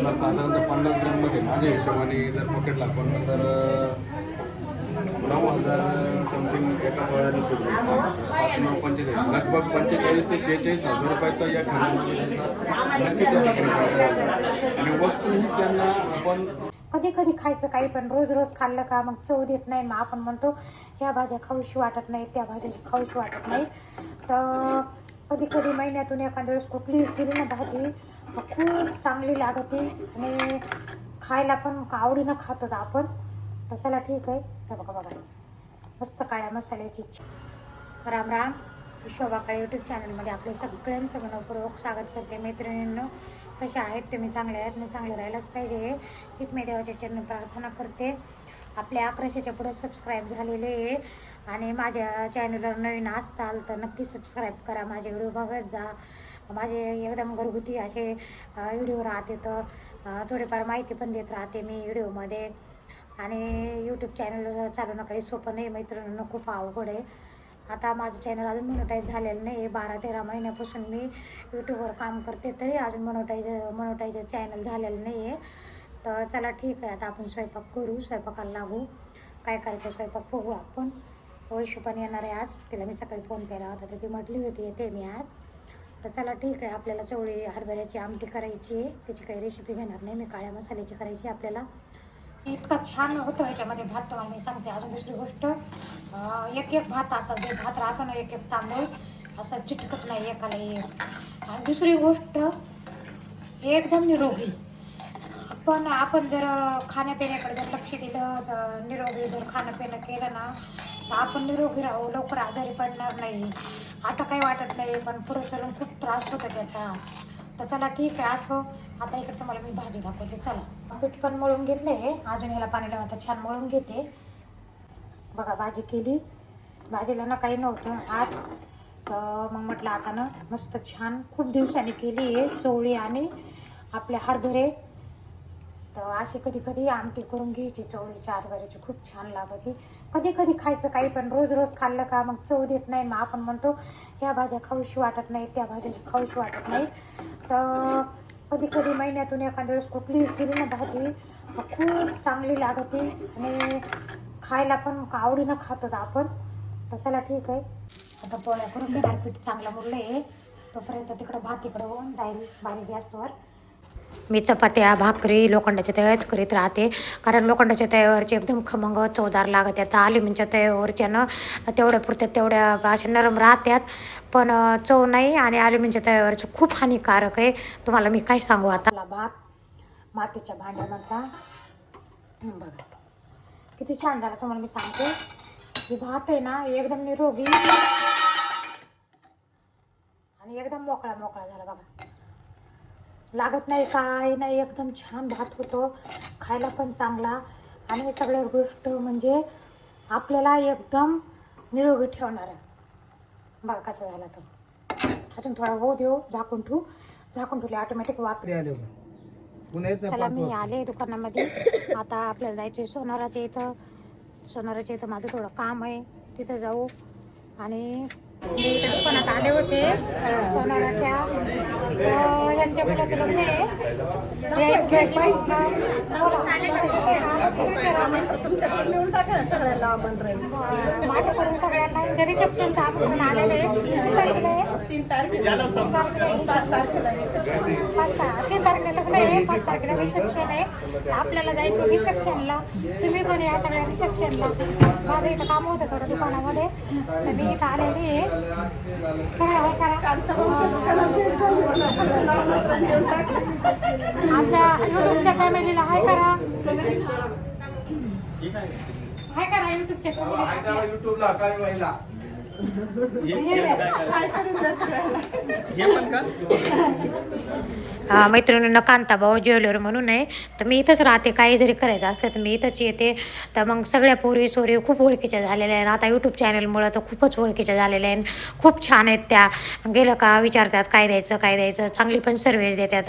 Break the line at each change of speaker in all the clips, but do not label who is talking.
त्यांना साधारणतः पन्नास ग्रॅममध्ये माझ्या हिशोबाने जर पकडला पण तर नऊ हजार समथिंग एका तोळ्याला सुरू पाच नऊ पंचेचाळीस. लगभग पंचेचाळीस ते शेहेचाळीस हजार रुपयाचा या खरेदीमध्ये त्यांचा नक्कीच ठिकाणी आणि वस्तू त्यांना आपण
कधी कधी खायचं काही पण रोज रोज खाल्लं का मग चव देत नाही. मग आपण म्हणतो ह्या भाज्या खाऊशी वाटत नाहीत त्या भाज्याची खाऊशी वाटत नाहीत. तर कधी कधी महिन्यातून एखाद्या वेळेस कुठली केली ना भाजी खूप चांगली लागते आणि खायला पण आवडीनं खात होता आपण. तर चला ठीक आहे. हे बघा बघा. मस्त काळ्या मसाल्याची च- राम राम. शोभा काळे यूट्यूब चॅनलमध्ये आपले सगळ्यांचं मनपूर्वक स्वागत करते मैत्रिणींनो. कसे आहेत? तुम्ही चांगले आहेत? मी चांगले राहायलाच पाहिजे. हीच मी देवाच्या चरणी प्रार्थना करते. आपल्या अकराशेच्या पुढे सबस्क्राईब झालेले आहे. आणि माझ्या चॅनलवर नवीन असताल तर नक्की सबस्क्राईब करा. माझे व्हिडिओ बघत जा. माझे एकदम घरगुती असे व्हिडिओ राहते तर थोडीफार माहिती पण देत राहते मी व्हिडिओमध्ये आणि यूट्यूब चॅनल चालवणं काही सोपं नाही मैत्रिणींना खूप अवघड आहे. आता माझं चॅनल अजून मोनोटाईज झालेलं नाही. आहे बारा तेरा महिन्यापासून मी यूट्यूबवर काम करते तरी अजून मोनोटाईज मोनोटाईज चॅनल झालेलं नाही आहे. तर चला ठीक आहे आता आपण स्वयंपाक करू स्वयंपाकाला लागू. काय करायचं स्वयंपाक बघू आपण. वैशू पण येणार आहे आज. तिला मी सकाळी फोन केला होता तर ती म्हटली होती येते मी आज. तर चला ठीक आहे आपल्याला चवळी हरभऱ्याची आमटी करायची आहे. त्याची काही रेसिपी घेणार नाही मी काळ्या मसाल्याची करायची आहे आपल्याला. इतका छान होतो याच्यामध्ये भात तुम्हाला मी सांगते अजून दुसरी गोष्ट. एक एक भात असा जे भात राहतो ना एक एक तांदूळ असा चिटकत नाही एकाला एक. आणि दुसरी गोष्ट एकदम निरोगी. पण आपण जर खाण्यापिण्याकडे जर लक्ष दिलं जर निरोगी जर खाणं पिणं केलं ना आपण निरोगी राहू लवकर आजारी पडणार नाही. आता काही वाटत नाही पण पुढे चलून खूप त्रास होतो त्याचा. तर चला ठीक आहे असो. आता इकडे तुम्हाला मी भाजी दाखवते चला. पीठ पण मळून घेतले अजून ह्याला पाणी लावून आता छान मळून घेते. बघा भाजी केली. भाजीला ना काही नव्हतं आज. तर मग म्हटलं आता ना मस्त छान खूप दिवसांनी केली आहे चवळी आणि आपले हरभरे. तर अशी कधी कधी आमटी करून घ्यायची चवळीची हरभऱ्याची खूप छान लागते. कधी कधी खायचं काही पण रोज रोज खाल्लं का मग चव देत नाही. मग आपण म्हणतो ह्या भाज्या खाऊशी वाटत नाही त्या भाज्याची खाऊशी वाटत नाही तर कधी कधी महिन्यातून एखाद्या वेळेस कुठली केली ना भाजी तर खूप चांगली लागते आणि खायला पण आवडीनं खात होता आपण. तर चला ठीक आहे. आता पोळ्या करून घेणार पीठ चांगलं मुरलं आहे तोपर्यंत तिकडं भात इकडं होऊन जाईल बारीक गॅसवर. मी चपात्या भाकरी लोखंडाच्या तव्याच करीत राहते. कारण लोखंडाच्या तयावरचे एकदम खमंग चवदार लागत आता अल्युमिनच्या तव्यावरच्यानं तेवढ्या पुरत्या तेवढ्या अशा नरम राहत्यात. पण चव नाही आणि अल्युमिनच्या तव्यावरची खूप हानिकारक आहे. तुम्हाला मी काय सांगू आता? भात. मातीच्या भांड्यामधला. बघा. किती छान झाला तुम्हाला मी सांगते. ही भात आहे ना एकदम निरोगी. आणि एकदम मोकळा मोकळा झाला बघा. लागत नाही काय नाही एकदम छान भात होतो. खायला पण चांगला. आणि सगळ्या गोष्ट म्हणजे आपल्याला एकदम निरोगी ठेवणारा. बघा कसं झाला तो अजून थोडा होऊ देऊ झाकून ठेवू. झाकून ठेवले ऑटोमॅटिक
तरी येत
चला मी आले दुकानामध्ये. आता आपल्याला जायचे सोनाराच्या इथं. सोनाराच्या इथं माझं थोडं काम आहे. तिथं जाऊ. आणि मी इथं दुकानात आले होते सोनाराच्या. तर यांच्या मुलाचं लग्न आहे. या इथं भेटले. माझ्याकडून सगळ्यांना इथे रिसेप्शनचं आपण आलेले आहे. तारखेला? तीन तारखेला? पाच तारखेला पाच तीन तारखेला लग्न आहे. पाच तारखेला रिसेप्शन आहे. आपल्याला जायचं रिसेप्शनला. तुम्ही पण या सगळ्या रिसेप्शनला. माझं इथं काम होतं थोडं दुकानामध्ये तर मी इथं आलेली आहे हे आपल्या युट्यूबच्या फॅमिलीला हाय करा हाय करा युट्यूबच्या
युट्यूबला काय व्हायला
मैत्रिणींना कांताभाऊ ज्वेलर म्हणून आहे. तर मी इथंच राहते काही जरी करायचं असलं तर मी इथंच येते. तर मग सगळ्या पोरी सोरी खूप ओळखीच्या झालेल्या आहेत. आता यूट्यूब चॅनलमुळं तर खूपच ओळखीच्या झालेल्या आहेत. खूप छान आहेत त्या. गेलं का विचारतात काय द्यायचं काय द्यायचं? चांगली पण सर्विस देतात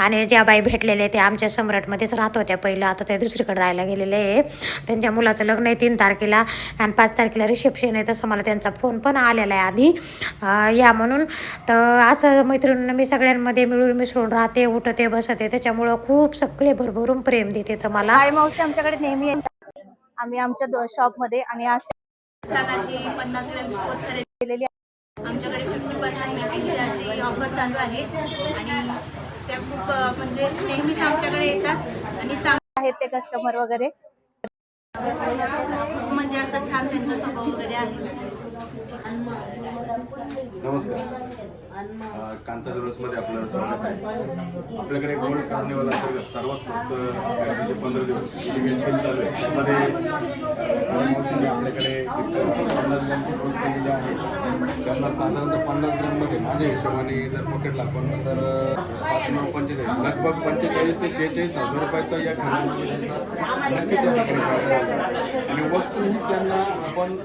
आणि ज्या बाई भेटलेल्या त्या आमच्या सम्राटमध्येच राहत होत्या पहिलं. आता त्या दुसरीकडे राहायला गेलेले आहे. त्यांच्या मुलाचं लग्न आहे तीन तारखेला. आणि पाच तारखेला रिसेप्शन आहे तसं मला त्यांचा फोन पण आलेला आहे आधी. या म्हणून. तर असं मैत्रिणींना मी सगळ्यांमध्ये मिळून मिसळून राहते उठते बसते. त्याच्यामुळं खूप सगळे भरभरून प्रेम देते तर मला.
आई मावशी आमच्याकडे नेहमी येतात. आम्ही आमच्या शॉपमध्ये आणि आज
छान अशी पन्नास ग्रॅमची पोत खरेदी
केलेली आहे.
आमच्याकडे फिफ्टी पर्सेंट मेकिंगची अशी ऑफर चालू आहे. आणि त्या खूप म्हणजे नेहमीच आमच्याकडे येतात. आणि सांग
आहेत ते कस्टमर वगैरे.
म्हणजे असं छान त्यांचा स्वभाव वगैरे आहे.
नमस्कार. कांता ज्वेलर्समध्ये आपलं स्वागत आहे. आपल्याकडे गोल्ड कार्निवल अंतर्गत सर्वात स्वस्त खरेदीचे म्हणजे पंधरा दिवस ही स्कीम चालू आहे. त्यामध्ये आपल्याकडे एक पन्नास ग्रॅमची गोल्ड केलेली आहे. त्यांना साधारणतः पन्नास ग्रॅममध्ये माझ्या हिशोबाने जर पकडला पण तर अ, पंचेचाळीस लगभग पंचेचाळीस ते शेहेचाळीस हजार रुपयाचा या खरेदीमध्ये त्यांचा नक्कीच या ठिकाणी फायदा झाला. आणि वस्तू त्यांना आपण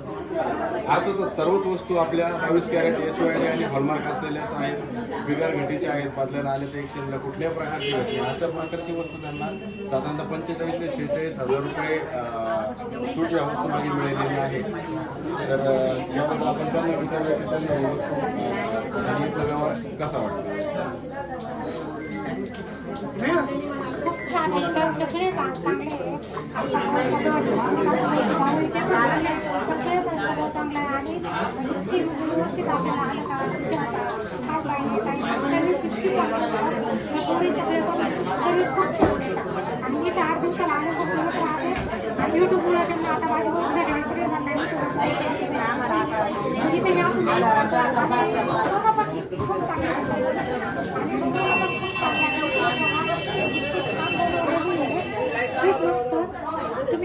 अर्थातच सर्वच वस्तू आपल्या बावीस कॅरेट एच वाय आणि हॉलमार्क असलेल्याच आहेत बिगर घटीच्या आहेत बदल्याला आले तर एक्सचेंजला कुठल्याही प्रकारची घटी अशा प्रकारची वस्तू त्यांना साधारणतः पंचेचाळीस ते शेहेचाळीस हजार रुपये सूट या वस्तूमागे मिळालेली आहे. तर याबद्दल आपण त्यांना विचारलं की त्यांना वस्तू अं, आणि व्यवहार कसा वाटतो
खूप छान आहे सगळे चांगले सगळे चांगलं आहे आणि इतकी व्यवस्थित आपल्याला आलं का विचारता काय इतकी चांगली सगळे खूप छान देतात आणि मी तर आठ दिवसाला राहते आणि त्यांना आता सगळे इथे या तुम्ही खूप चांगलं आहेत. खूप मस्त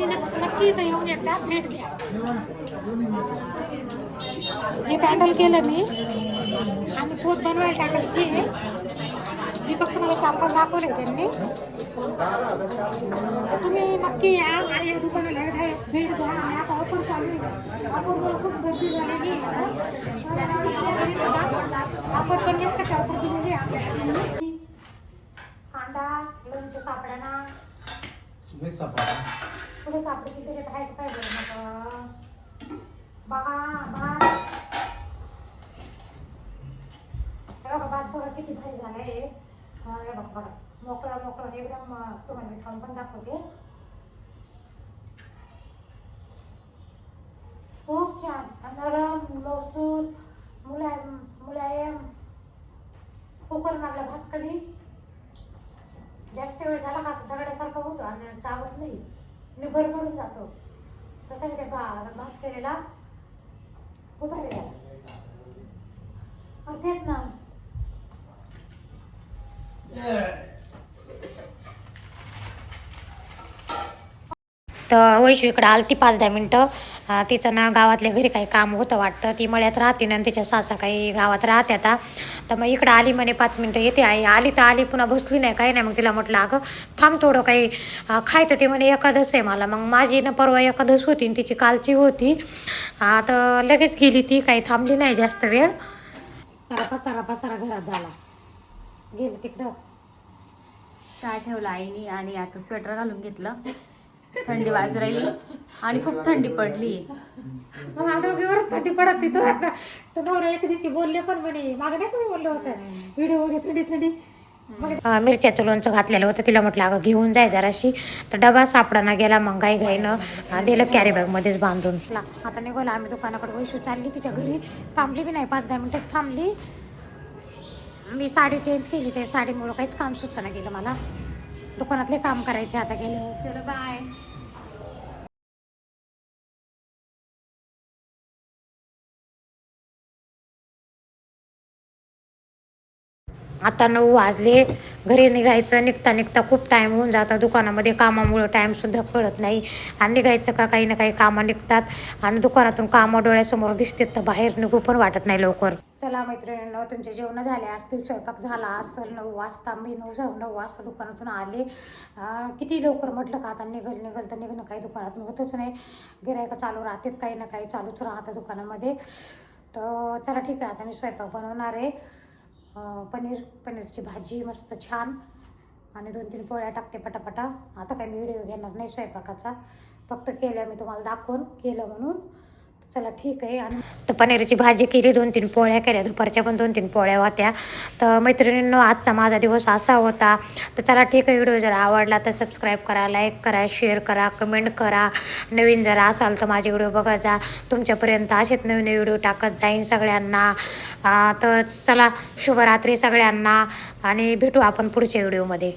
तुम्ही नक्की इथं येऊन एकदा भेट द्या. हे पॅन्डल केलं मी. आणि पोत बनवायला टाकायची आहे मी फक्त मला शॅम्पल दाखवले त्यांनी. तुम्ही नक्की या आणि या दुकानाला एकदा भेट द्या. आणि आता ऑफर चालू आहे. ऑफरमुळे खूप गर्दी झालेली ऑफर पण जास्त ऑफर दिलेली आहे आपल्याला कांदा लोणचं सापडा. पुढे सापडची त्याच्यात हाईट पाहिजे मग बघा बघा हे बघा भात बघा किती भारी झालं आहे हे बघा बघा. मोकळा मोकळा एकदम अं, तुम्हाला मी खाऊन पण दाखवते. खूप छान. नरम लवसूत मुलायम मुलायम. कुकर मारला भात कधी जास्त वेळ झाला का असं दगडासारखं होतो आणि चावत नाही. निभर पडून जातो. तसा ह्याच्या बा भात केलेला खूप भारी झाला अरे तेच ना. तर वैशू इकडं आलती पाच दहा मिनटं. तिचं ना गावातल्या घरी काही काम होतं वाटतं. ती मळ्यात राहते ना तिच्या सासा काही गावात राहते आता. तर मग इकडं आली म्हणे पाच मिनटं येते आई. आली तर आली पुन्हा बसली नाही काही नाही. मग तिला म्हटलं अगं थांब थोडं काही खायचं ते म्हणे एकादस आहे मला. मग माझी ना परवा एखादस होती तिची कालची होती. आता लगेच गेली ती काही थांबली नाही जास्त वेळ. सारा पसारा पसारा घरात झाला. गेली तिकडं.
चाय ठेवला आईनी आणि आता स्वेटर घालून घेतलं. थंडी वाजू राहिली आणि खूप थंडी पडली.
मग आता दोघीवर थंडी पडत नाही तो आता. तर नवरा एक दिवशी बोलले पण म्हणे मागे नाही तुम्ही बोलले होते? व्हिडिओ थंडी थंडी. मिरच्याचं लोणचं घातलेलं होतं तिला म्हटलं अगं घेऊन जाय जराशी. तर डबा सापडाना गेला मग गाई गाईनं अं, दिलं कॅरी बॅगमध्येच बांधून. आता निघालो आम्ही दुकानाकडे वैशू चालली तिच्या घरी. थांबली बी नाही पाच दहा मिनिटच थांबली. मी साडी चेंज केली ते साडीमुळं काहीच काम सुचना गेलं मला. दुकानातले काम करायचे आता गेले.
चलो बाय.
आता नऊ वाजले. घरी निघायचं निघता निघता खूप टाईम होऊन जातं. दुकानामध्ये कामामुळं टाईमसुद्धा कळत नाही. आणि निघायचं का काही ना काही कामं निघतात. आणि दुकानातून कामं डोळ्यासमोर दिसते तर बाहेर निघू पण वाटत नाही लवकर. चला मैत्रिणींनो तुमचे जेवण झाले असतील स्वयंपाक झाला असेल नऊ वाजता मी नऊ जाऊ नऊ वाजता दुकानातून आले. किती लवकर म्हटलं का आता निघल निघल तर निघणं काही दुकानातून होतच नाही. गिरायक चालू राहतात काही ना काही चालूच राहतं दुकानामध्ये. तर चला ठीक आहे आता मी स्वयंपाक बनवणार आहे. पनीर पनीरची भाजी मस्त छान. आणि दोन तीन पोळ्या टाकते पटापटा. आता काही मी व्हिडिओ घेणार नाही स्वयंपाकाचा. फक्त केल्या मी तुम्हाला दाखवून केलं म्हणून. चला ठीक आहे. आणि तर पनीरची भाजी केली दोन तीन पोळ्या केल्या. दुपारच्या पण दोन तीन पोळ्या होत्या. तर मैत्रिणींनो आजचा माझा दिवस असा होता. तर चला ठीक आहे व्हिडिओ जर आवडला तर सबस्क्राईब करा लाईक करा शेअर करा कमेंट करा. नवीन जर असाल तर माझे व्हिडिओ बघा जा. तुमच्यापर्यंत असेच नवीन व्हिडिओ टाकत जाईन सगळ्यांना. तर चला शुभरात्री सगळ्यांना. आणि भेटू आपण पुढच्या व्हिडिओमध्ये.